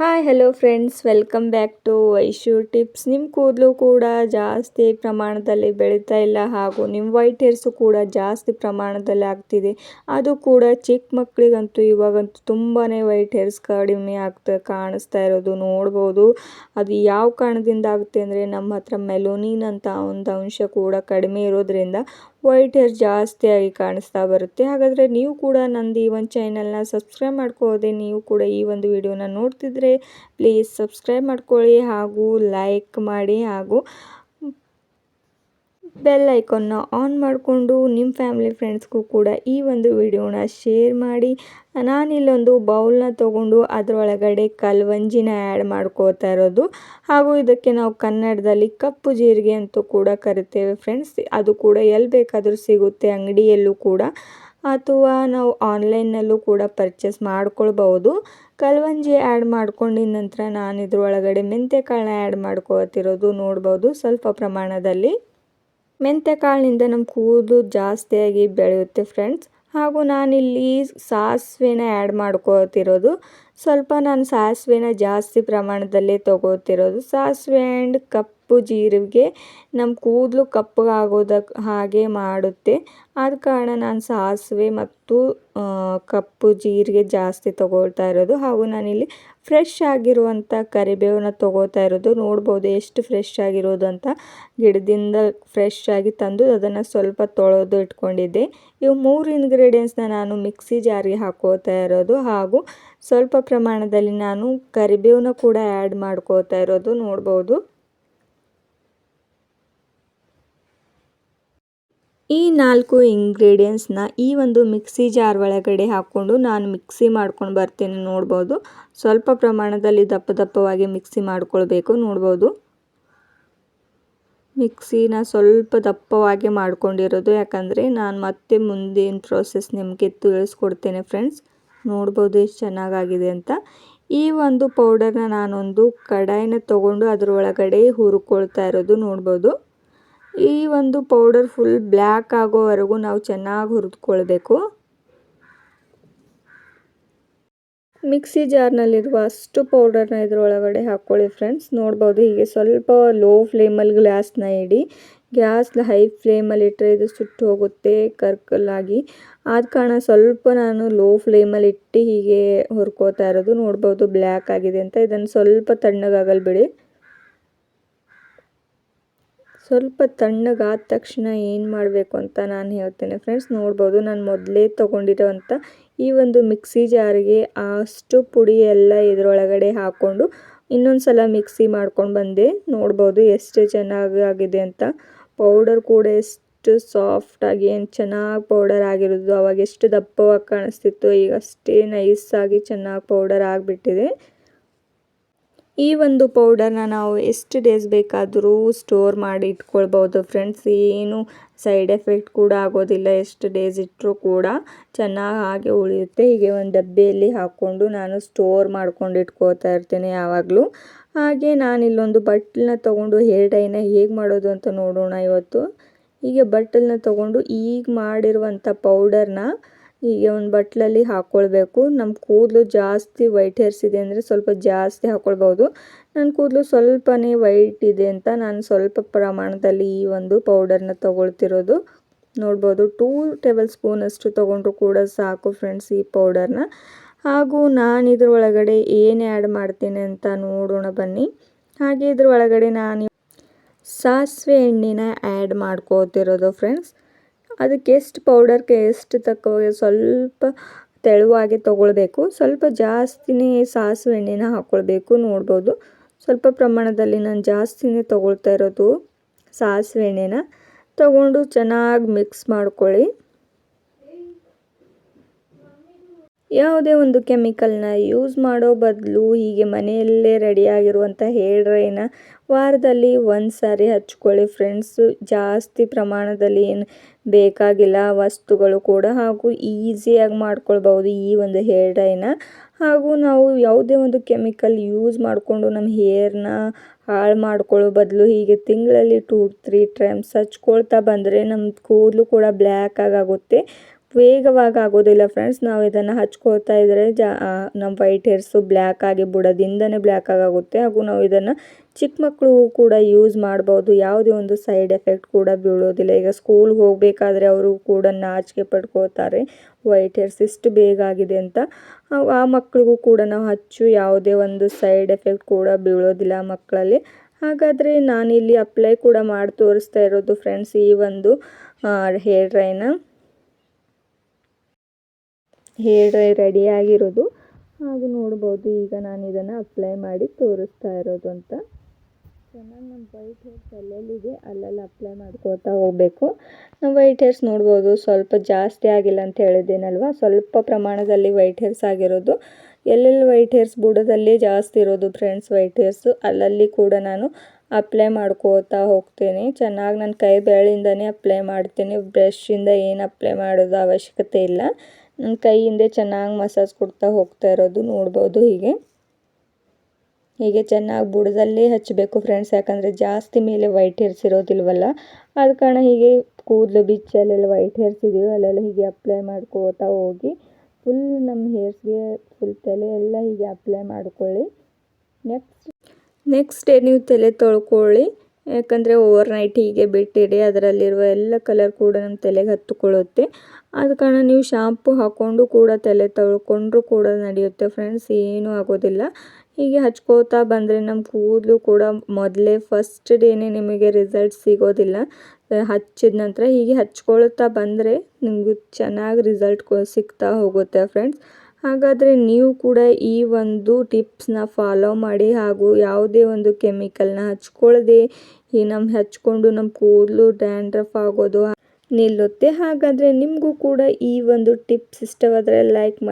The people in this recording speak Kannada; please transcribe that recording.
Hi hello friends welcome back to Vaishu tips ನಿಮ್ಮ ಕೂದಲು ಕೂಡ ಜಾಸ್ತಿ ಪ್ರಮಾಣದಲ್ಲಿ ಬೆಳೀತಾ ಇಲ್ಲ ಹಾಗೂ ನಿಮ್ಮ ವೈಟ್ ಹೇರ್ಸು ಕೂಡ ಜಾಸ್ತಿ ಪ್ರಮಾಣದಲ್ಲಿ ಆಗ್ತಿದೆ. ಅದು ಕೂಡ ಚಿಕ್ಕ ಮಕ್ಕಳಿಗಂತೂ ಇವಾಗಂತೂ ತುಂಬಾ ವೈಟ್ ಹೇರ್ಸ್ ಕಡಿಮೆ ಆಗ್ತಾ ಕಾಣಿಸ್ತಾ ಇರೋದು ನೋಡ್ಬೋದು. ಅದು ಯಾವ ಕಾರಣದಿಂದ ಆಗುತ್ತೆ ಅಂದರೆ ನಮ್ಮ ಹತ್ರ ಮೆಲೋನಿನ್ ಅಂತ ಒಂದು ಅಂಶ ಕೂಡ ಕಡಿಮೆ ಇರೋದ್ರಿಂದ ವೈಟ್ ಹೇರ್ ಜಾಸ್ತಿಯಾಗಿ ಕಾಣಿಸ್ತಾ ಬರುತ್ತೆ. ಹಾಗಾದರೆ ನೀವು ಕೂಡ ನಂದು ಈ ಒಂದು ಚಾನಲ್ನ ಸಬ್ಸ್ಕ್ರೈಬ್ ಮಾಡ್ಕೋದೆ, ನೀವು ಕೂಡ ಈ ಒಂದು ವಿಡಿಯೋನ ನೋಡ್ತಿದ್ರೆ ಪ್ಲೀಸ್ ಸಬ್ಸ್ಕ್ರೈಬ್ ಮಾಡ್ಕೊಳ್ಳಿ ಹಾಗೂ ಲೈಕ್ ಮಾಡಿ ಹಾಗೂ ಬೆಲ್ ಐಕಾನ್ನ ಆನ್ ಮಾಡಿಕೊಂಡು ನಿಮ್ಮ ಫ್ಯಾಮಿಲಿ ಫ್ರೆಂಡ್ಸ್ಗೂ ಕೂಡ ಈ ಒಂದು ವಿಡಿಯೋನ ಶೇರ್ ಮಾಡಿ. ನಾನಿಲ್ಲೊಂದು ಬೌಲ್ನ ತೊಗೊಂಡು ಅದರೊಳಗಡೆ ಕಲ್ವಂಜಿನ ಆ್ಯಡ್ ಮಾಡ್ಕೋತಾ ಇರೋದು. ಹಾಗೂ ಇದಕ್ಕೆ ನಾವು ಕನ್ನಡದಲ್ಲಿ ಕಪ್ಪು ಜೀರಿಗೆ ಅಂತೂ ಕೂಡ ಕರಿತೇವೆ ಫ್ರೆಂಡ್ಸ್. ಅದು ಕೂಡ ಎಲ್ಲಿ ಬೇಕಾದರೂ ಸಿಗುತ್ತೆ ಅಂಗಡಿಯಲ್ಲೂ ಕೂಡ. ಅಥವಾ ನಾವು ಆನ್ಲೈನ್ನಲ್ಲೂ ಕೂಡ ಪರ್ಚೇಸ್ ಮಾಡ್ಕೊಳ್ಬಹುದು. ಕಲ್ವಂಜಿ ಆ್ಯಡ್ ಮಾಡ್ಕೊಂಡಿದ ನಂತರ ನಾನು ಇದ್ರೊಳಗಡೆ ಮೆಂತ್ಯಕಾಳನ್ನ ಆ್ಯಡ್ ಮಾಡ್ಕೋತಿರೋದು ನೋಡ್ಬೋದು ಸ್ವಲ್ಪ ಪ್ರಮಾಣದಲ್ಲಿ. ಮೆಂತ್ಯಕಾಳಿನಿಂದ ನಮ್ಮ ಕೂದಲು ಜಾಸ್ತಿಯಾಗಿ ಬೆಳೆಯುತ್ತೆ ಫ್ರೆಂಡ್ಸ್ ಹಾಗೂ ನಾನಿಲ್ಲಿ ಸಾಸಿವೆನ ಆ್ಯಡ್ ಮಾಡ್ಕೋತಿರೋದು ಸ್ವಲ್ಪ ನಾನು ಸಾಸಿವೆನ ಜಾಸ್ತಿ ಪ್ರಮಾಣದಲ್ಲಿ ತೊಗೋತಿರೋದು ಸಾಸಿವೆ ಆ್ಯಂಡ್ ಕಪ್ಪು ಜೀರಿಗೆ ನಮ್ಮ ಕೂದಲು ಕಪ್ಪಗಾಗೋದಕ್ಕೆ ಹಾಗೆ ಮಾಡುತ್ತೆ. ಆದ ಕಾರಣ ನಾನು ಸಾಸಿವೆ ಮತ್ತು ಕಪ್ಪು ಜೀರಿಗೆ ಜಾಸ್ತಿ ತೊಗೊಳ್ತಾ ಇರೋದು. ಹಾಗೂ ನಾನಿಲ್ಲಿ ಫ್ರೆಶ್ ಆಗಿರುವಂಥ ಕರಿಬೇವನ್ನ ತೊಗೋತಾ ಇರೋದು. ನೋಡ್ಬೋದು ಎಷ್ಟು ಫ್ರೆಶ್ ಆಗಿರೋದು ಅಂತ ಗಿಡದಿಂದ ಫ್ರೆಶ್ ಆಗಿ ತಂದು ಅದನ್ನು ಸ್ವಲ್ಪ ತೊಳೆದು ಇಟ್ಕೊಂಡಿದ್ದೆ. ಇವು ಮೂರು ಇಂಗ್ರೀಡಿಯೆಂಟ್ಸ್ನ ನಾನು ಮಿಕ್ಸಿ ಜಾರಿಗೆ ಹಾಕೋತಾ ಇರೋದು. ಹಾಗೂ ಸ್ವಲ್ಪ ಪ್ರಮಾಣದಲ್ಲಿ ನಾನು ಕರಿಬೇವನ್ನ ಕೂಡ ಆ್ಯಡ್ ಮಾಡ್ಕೋತಾ ಇರೋದು. ನೋಡ್ಬೋದು. ಈ ನಾಲ್ಕು ಇಂಗ್ರೀಡಿಯೆಂಟ್ಸ್ನ ಈ ಒಂದು ಮಿಕ್ಸಿ ಜಾರ್ ಒಳಗಡೆ ಹಾಕ್ಕೊಂಡು ನಾನು ಮಿಕ್ಸಿ ಮಾಡ್ಕೊಂಡು ಬರ್ತೀನಿ ನೋಡ್ಬೋದು. ಸ್ವಲ್ಪ ಪ್ರಮಾಣದಲ್ಲಿ ದಪ್ಪ ದಪ್ಪವಾಗಿ ಮಿಕ್ಸಿ ಮಾಡ್ಕೊಳ್ಬೇಕು ನೋಡ್ಬೋದು. ಮಿಕ್ಸಿನ ಸ್ವಲ್ಪ ದಪ್ಪವಾಗಿ ಮಾಡ್ಕೊಂಡಿರೋದು ಯಾಕಂದರೆ ನಾನು ಮತ್ತೆ ಮುಂದಿನ ಪ್ರೋಸೆಸ್ ನಿಮಗೆ ತಿಳಿಸ್ಕೊಡ್ತೇನೆ ಫ್ರೆಂಡ್ಸ್ ನೋಡ್ಬೋದು ಎಷ್ಟು ಚೆನ್ನಾಗಾಗಿದೆ ಅಂತ. ಈ ಒಂದು ಪೌಡರ್ನ ನಾನೊಂದು ಕಡಾಯಿನ ತೊಗೊಂಡು ಅದರೊಳಗಡೆ ಹುರ್ಕೊಳ್ತಾ ಇರೋದು ನೋಡ್ಬೋದು. ಈ ಒಂದು ಪೌಡರ್ ಫುಲ್ ಬ್ಲ್ಯಾಕ್ ಆಗೋವರೆಗೂ ನಾವು ಚೆನ್ನಾಗಿ ಹುರಿದುಕೊಳ್ಬೇಕು. ಮಿಕ್ಸಿ ಜಾರ್ನಲ್ಲಿರುವ ಅಷ್ಟು ಪೌಡರ್ನ ಇದರೊಳಗಡೆ ಹಾಕ್ಕೊಳ್ಳಿ ಫ್ರೆಂಡ್ಸ್ ನೋಡ್ಬೋದು ಹೀಗೆ ಸ್ವಲ್ಪ ಲೋ ಫ್ಲೇಮಲ್ಲಿ ಗ್ಲಾಸ್ನ ಇಡಿ ಗ್ಯಾಸ್ನ ಹೈ ಫ್ಲೇಮಲ್ಲಿ ಇಟ್ಟರೆ ಇದು ಸುಟ್ಟು ಹೋಗುತ್ತೆ ಕರ್ಕಲಾಗಿ ಆದ ಕಾರಣ ಸ್ವಲ್ಪ ನಾನು ಲೋ ಫ್ಲೇಮಲ್ಲಿ ಇಟ್ಟು ಹೀಗೆ ಹುರ್ಕೋತಾ ಇರೋದು. ನೋಡ್ಬೋದು ಬ್ಲ್ಯಾಕ್ ಆಗಿದೆ ಅಂತ. ಇದನ್ನು ಸ್ವಲ್ಪ ತಣ್ಣಗಾಗಲ್ ಬಿಡಿ ಸ್ವಲ್ಪ ತಣ್ಣಗಾದ ತಕ್ಷಣ ಏನು ಮಾಡಬೇಕು ಅಂತ ನಾನು ಹೇಳ್ತೇನೆ ಫ್ರೆಂಡ್ಸ್ ನೋಡ್ಬೋದು ನಾನು ಮೊದಲೇ ತೊಗೊಂಡಿರೋವಂಥ ಈ ಒಂದು ಮಿಕ್ಸಿ ಜಾರಿಗೆ ಅಷ್ಟು ಪುಡಿ ಎಲ್ಲ ಇದರೊಳಗಡೆ ಹಾಕ್ಕೊಂಡು ಇನ್ನೊಂದು ಸಲ ಮಿಕ್ಸಿ ಮಾಡ್ಕೊಂಡು ಬಂದೆ. ನೋಡ್ಬೋದು ಎಷ್ಟು ಚೆನ್ನಾಗಿ ಆಗಿದೆ ಅಂತ. ಪೌಡರ್ ಕೂಡ ಎಷ್ಟು ಸಾಫ್ಟಾಗಿ ಏನು ಚೆನ್ನಾಗಿ ಪೌಡರ್ ಆಗಿರೋದು ಅವಾಗ ಎಷ್ಟು ದಪ್ಪವಾಗಿ ಕಾಣಿಸ್ತಿತ್ತು ಈಗ ಅಷ್ಟೇ ನೈಸಾಗಿ ಚೆನ್ನಾಗಿ ಪೌಡರ್ ಆಗಿಬಿಟ್ಟಿದೆ. ಈ ಒಂದು ಪೌಡರ್ನ ನಾವು ಎಷ್ಟು ಡೇಸ್ ಬೇಕಾದರೂ ಸ್ಟೋರ್ ಮಾಡಿ ಇಟ್ಕೊಳ್ಬೋದು ಫ್ರೆಂಡ್ಸ್ ಏನು ಸೈಡ್ ಎಫೆಕ್ಟ್ ಕೂಡ ಆಗೋದಿಲ್ಲ. ಎಷ್ಟು ಡೇಸ್ ಇಟ್ಟರೂ ಕೂಡ ಚೆನ್ನಾಗಿ ಹಾಗೆ ಉಳಿಯುತ್ತೆ. ಹೀಗೆ ಒಂದು ಡಬ್ಬಿಯಲ್ಲಿ ಹಾಕ್ಕೊಂಡು ನಾನು ಸ್ಟೋರ್ ಮಾಡ್ಕೊಂಡು ಇಟ್ಕೋತಾ ಇರ್ತೇನೆ ಯಾವಾಗಲೂ. ಹಾಗೆ ನಾನು ಇಲ್ಲೊಂದು ಬಟ್ಲನ್ನ ತೊಗೊಂಡು ಹೇರ್ ಡೈನ ಹೇಗೆ ಮಾಡೋದು ಅಂತ ನೋಡೋಣ ಇವತ್ತು. ಹೀಗೆ ಬಟ್ಟಲನ್ನ ತೊಗೊಂಡು ಈಗ ಮಾಡಿರುವಂಥ ಪೌಡರ್ನ ಹೀಗೆ ಒಂದು ಬಟ್ಲಲ್ಲಿ ಹಾಕ್ಕೊಳ್ಬೇಕು. ನಮ್ಮ ಕೂದಲು ಜಾಸ್ತಿ ವೈಟ್ ಹೇರ್ಸ್ ಇದೆ ಅಂದರೆ ಸ್ವಲ್ಪ ಜಾಸ್ತಿ ಹಾಕ್ಕೊಳ್ಬೋದು. ನನ್ನ ಕೂದಲು ಸ್ವಲ್ಪನೇ ವೈಟ್ ಇದೆ ಅಂತ ನಾನು ಸ್ವಲ್ಪ ಪ್ರಮಾಣದಲ್ಲಿ ಈ ಒಂದು ಪೌಡರ್ನ ತೊಗೊಳ್ತಿರೋದು. ನೋಡ್ಬೋದು ಟೂ ಟೇಬಲ್ ಸ್ಪೂನ್ ಅಷ್ಟು ತೊಗೊಂಡ್ರು ಕೂಡ ಸಾಕು ಫ್ರೆಂಡ್ಸ್ ಈ ಪೌಡರ್ನ ಹಾಗೂ ನಾನು ಇದ್ರ ಒಳಗಡೆ ಏನು ಆ್ಯಡ್ ಮಾಡ್ತೀನಿ ಅಂತ ನೋಡೋಣ ಬನ್ನಿ. ಹಾಗೆ ಇದ್ರ ಒಳಗಡೆ ನಾನು ಸಾಸಿವೆ ಎಣ್ಣೆನ ಆ್ಯಡ್ ಮಾಡ್ಕೋತಿರೋದು ಫ್ರೆಂಡ್ಸ್ ಅದಕ್ಕೆ ಎಷ್ಟು ಪೌಡರ್ಗೆ ಎಷ್ಟು ತಕ್ಕ ಸ್ವಲ್ಪ ತೆಳುವಾಗಿ ತೊಗೊಳ್ಬೇಕು. ಸ್ವಲ್ಪ ಜಾಸ್ತಿನೇ ಸಾಸಿವೆ ಎಣ್ಣೆನ ಹಾಕ್ಕೊಳ್ಬೇಕು ನೋಡ್ಬೋದು. ಸ್ವಲ್ಪ ಪ್ರಮಾಣದಲ್ಲಿ ನಾನು ಜಾಸ್ತಿನೇ ತೊಗೊಳ್ತಾ ಇರೋದು ಸಾಸಿವೆ ಎಣ್ಣೆನ. ತಗೊಂಡು ಚೆನ್ನಾಗಿ ಮಿಕ್ಸ್ ಮಾಡ್ಕೊಳ್ಳಿ. ಯಾವುದೇ ಒಂದು ಕೆಮಿಕಲ್ನ ಯೂಸ್ ಮಾಡೋ ಬದಲು ಹೀಗೆ ಮನೆಯಲ್ಲೇ ರೆಡಿಯಾಗಿರುವಂಥ ಹೇರ್ ಡ್ರೈನ ವಾರದಲ್ಲಿ ಒಂದು ಸಾರಿ ಹಚ್ಕೊಳ್ಳಿ ಫ್ರೆಂಡ್ಸು ಜಾಸ್ತಿ ಪ್ರಮಾಣದಲ್ಲಿ ಏನು ಬೇಕಾಗಿಲ್ಲ ವಸ್ತುಗಳು ಕೂಡ ಹಾಗೂ ಈಸಿಯಾಗಿ ಮಾಡ್ಕೊಳ್ಬೋದು ಈ ಒಂದು ಹೇರ್ ಡ್ರೈನ ಹಾಗೂ ನಾವು ಯಾವುದೇ ಒಂದು ಕೆಮಿಕಲ್ ಯೂಸ್ ಮಾಡಿಕೊಂಡು ನಮ್ಮ ಹೇರ್ನ ಹಾಳು ಮಾಡ್ಕೊಳ್ಳೋ ಬದಲು ಹೀಗೆ ತಿಂಗಳಲ್ಲಿ ಟೂ ತ್ರೀ ಟೈಮ್ಸ್ ಹಚ್ಕೊಳ್ತಾ ಬಂದರೆ ನಮ್ಮ ಕೂದಲು ಕೂಡ ಬ್ಲ್ಯಾಕ್ ಆಗುತ್ತೆ. ವೇಗವಾಗಿ ಆಗೋದಿಲ್ಲ ಫ್ರೆಂಡ್ಸ್ ನಾವು ಇದನ್ನು ಹಚ್ಕೊಳ್ತಾ ಇದ್ದರೆ ಜಾ ನಮ್ಮ ವೈಟ್ ಹೇರ್ಸು ಬ್ಲ್ಯಾಕ್ ಆಗಿ ಬುಡದಿಂದನೇ ಬ್ಲ್ಯಾಕ್ ಆಗುತ್ತೆ ಹಾಗೂ ನಾವು ಇದನ್ನು ಚಿಕ್ಕ ಮಕ್ಕಳು ಕೂಡ ಯೂಸ್ ಮಾಡ್ಬೋದು. ಯಾವುದೇ ಒಂದು ಸೈಡ್ ಎಫೆಕ್ಟ್ ಕೂಡ ಬೀಳೋದಿಲ್ಲ. ಈಗ ಸ್ಕೂಲ್ಗೆ ಹೋಗಬೇಕಾದ್ರೆ ಅವರು ಕೂಡ ನಾಚಿಕೆ ಪಡ್ಕೋತಾರೆ ವೈಟ್ ಹೇರ್ಸ್ ಇಷ್ಟು ಬೇಗ ಆಗಿದೆ ಅಂತ. ಆ ಮಕ್ಕಳಿಗೂ ಕೂಡ ನಾವು ಹಚ್ಚು. ಯಾವುದೇ ಒಂದು ಸೈಡ್ ಎಫೆಕ್ಟ್ ಕೂಡ ಬೀಳೋದಿಲ್ಲ ಮಕ್ಕಳಲ್ಲಿ. ಹಾಗಾದರೆ ನಾನಿಲ್ಲಿ ಅಪ್ಲೈ ಕೂಡ ಮಾಡಿ ತೋರಿಸ್ತಾ ಇರೋದು ಫ್ರೆಂಡ್ಸ್ ಈ ಒಂದು ಹೇರ್ ಡ್ರೈನ ಹೇರ್ ರೆಡಿಯಾಗಿರೋದು ಹಾಗೂ ನೋಡ್ಬೋದು ಈಗ ನಾನು ಇದನ್ನು ಅಪ್ಲೈ ಮಾಡಿ ತೋರಿಸ್ತಾ ಇರೋದು ಅಂತ. ಚೆನ್ನಾಗಿ ನಮ್ಮ ವೈಟ್ ಹೇರ್ಸ್ ಎಲ್ಲೆಲ್ಲಿದೆ ಅಲ್ಲೆಲ್ಲ ಅಪ್ಲೈ ಮಾಡ್ಕೋತಾ ಹೋಗಬೇಕು. ನಾವು ವೈಟ್ ಹೇರ್ಸ್ ನೋಡ್ಬೋದು, ಸ್ವಲ್ಪ ಜಾಸ್ತಿ ಆಗಿಲ್ಲ ಅಂತ ಹೇಳಿದ್ದೇನಲ್ವ? ಸ್ವಲ್ಪ ಪ್ರಮಾಣದಲ್ಲಿ ವೈಟ್ ಹೇರ್ಸ್ ಆಗಿರೋದು. ಎಲ್ಲೆಲ್ಲಿ ವೈಟ್ ಹೇರ್ಸ್ ಬುಡದಲ್ಲಿ ಜಾಸ್ತಿ ಇರೋದು ಫ್ರೆಂಡ್ಸ್ ವೈಟ್ ಹೇರ್ಸು, ಅಲ್ಲಲ್ಲಿ ಕೂಡ ನಾನು ಅಪ್ಲೈ ಮಾಡ್ಕೋತಾ ಹೋಗ್ತೀನಿ. ಚೆನ್ನಾಗಿ ನನ್ನ ಕೈ ಬೆರಳಿಂದನೇ ಅಪ್ಲೈ ಮಾಡ್ತೀನಿ. ಬ್ರಷಿಂದ ಏನು ಅಪ್ಲೈ ಮಾಡೋದು ಅವಶ್ಯಕತೆ ಇಲ್ಲ. ಕೈಯಿಂದೆ ಚೆನ್ನಾಗಿ ಮಸಾಜ್ ಕೊಡ್ತಾ ಹೋಗ್ತಾ ಇರೋದು ನೋಡ್ಬೋದು ಹೀಗೆ. ಹೀಗೆ ಚೆನ್ನಾಗಿ ಬುಡದಲ್ಲೇ ಹಚ್ಚಬೇಕು ಫ್ರೆಂಡ್ಸ್ ಯಾಕಂದರೆ ಜಾಸ್ತಿ ಮೇಲೆ ವೈಟ್ ಹೇರ್ಸ್ ಇರೋದಿಲ್ವಲ್ಲ? ಆದ ಕಾರಣ ಹೀಗೆ ಕೂದಲು ಬಿಚ್ಚಿ ಅಲ್ಲೆಲ್ಲ ವೈಟ್ ಹೇರ್ಸ್ ಇದೆಯೋ, ಅಲ್ಲೆಲ್ಲ ಹೀಗೆ ಅಪ್ಲೈ ಮಾಡ್ಕೋತಾ ಹೋಗಿ ಫುಲ್ ನಮ್ಮ ಹೇರ್ಸ್ಗೆ ಫುಲ್ ತಲೆ ಎಲ್ಲ ಹೀಗೆ ಅಪ್ಲೈ ಮಾಡ್ಕೊಳ್ಳಿ. ನೆಕ್ಸ್ಟ್ ನೆಕ್ಸ್ಟ್ ಡೇ ನೀವು ತಲೆ ತೊಳ್ಕೊಳ್ಳಿ. ಯಾಕಂದರೆ ಓವರ್ ನೈಟ್ ಹೀಗೆ ಬಿಟ್ಟಿಡಿ, ಅದರಲ್ಲಿರುವ ಎಲ್ಲ ಕಲರ್ ಕೂಡ ನಮ್ಮ ತಲೆಗೆ ಹತ್ತುಕೊಳ್ಳುತ್ತೆ. ಆದ ಕಾರಣ ನೀವು ಶಾಂಪು ಹಾಕ್ಕೊಂಡು ಕೂಡ ತಲೆ ತೊಳ್ಕೊಂಡ್ರೂ ಕೂಡ ನಡೆಯುತ್ತೆ ಫ್ರೆಂಡ್ಸ್ ಏನೂ ಆಗೋದಿಲ್ಲ. ಹೀಗೆ ಹಚ್ಕೋತಾ ಬಂದರೆ ನಮ್ಮ ಕೂದಲು ಕೂಡ ಮೊದಲೇ ಫಸ್ಟ್ ಡೇನೇ ನಿಮಗೆ ರಿಸಲ್ಟ್ ಸಿಗೋದಿಲ್ಲ. ಹಚ್ಚಿದ ನಂತರ ಹೀಗೆ ಹಚ್ಕೊಳ್ತಾ ಬಂದರೆ ನಿಮಗೂ ಚೆನ್ನಾಗಿ ರಿಸಲ್ಟ್ ಸಿಗ್ತಾ ಹೋಗುತ್ತೆ ಫ್ರೆಂಡ್ಸ್ ಹಾಗಾದರೆ ನೀವು ಕೂಡ ಈ ಒಂದು ಟಿಪ್ಸ್ನ ಫಾಲೋ ಮಾಡಿ ಹಾಗೂ ಯಾವುದೇ ಒಂದು ಕೆಮಿಕಲ್ನ ಹಚ್ಕೊಳ್ಳದೆ ಈ ನಮ್ಮ ಹಚ್ಕೊಂಡು ನಮ್ಮ ಕೂದಲು ಡ್ಯಾಂಡ್ರಫ್ ಆಗೋದು ನಿಲ್ಲುತ್ತೆ. ಹಾಗಾದರೆ ನಿಮಗೂ ಕೂಡ ಈ ಒಂದು ಟಿಪ್ಸ್ ಇಷ್ಟವಾದರೆ ಲೈಕ್ ಮಾಡಿ